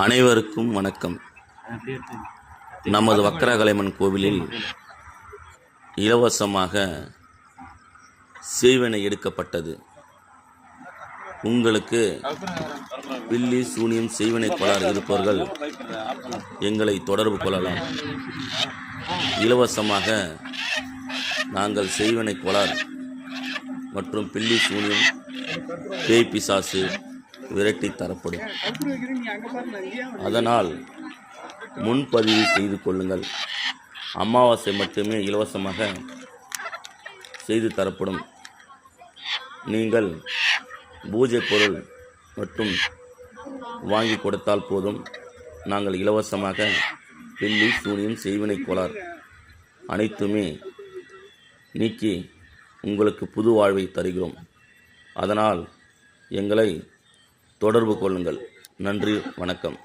அனைவருக்கும் வணக்கம். நமது வக்கரகலைமன் கோவிலில் இலவசமாக செய்வனை எடுக்கப்பட்டது. உங்களுக்கு பில்லி சூனியம் செய்வனை கோளாறு இருப்பவர்கள் எங்களை தொடர்பு கொள்ளலாம். இலவசமாக நாங்கள் செய்வனை கோளாறு மற்றும் பில்லி சூனியம் பேய் பிசாசு விரட்டி தரப்படும். அதனால் முன்பதிவு செய்து கொள்ளுங்கள். அமாவாசை மட்டுமே இலவசமாக செய்து தரப்படும். நீங்கள் பூஜை பொருள் மற்றும் வாங்கி கொடுத்தால் போதும். நாங்கள் இலவசமாக பில்லி சூனியம் செய்வினை கோளார் அனைத்துமே நீக்கி உங்களுக்கு புது வாழ்வை தருகிறோம். அதனால் எங்களை தொடர்பு கொள்ளுங்கள். நன்றி வணக்கம்.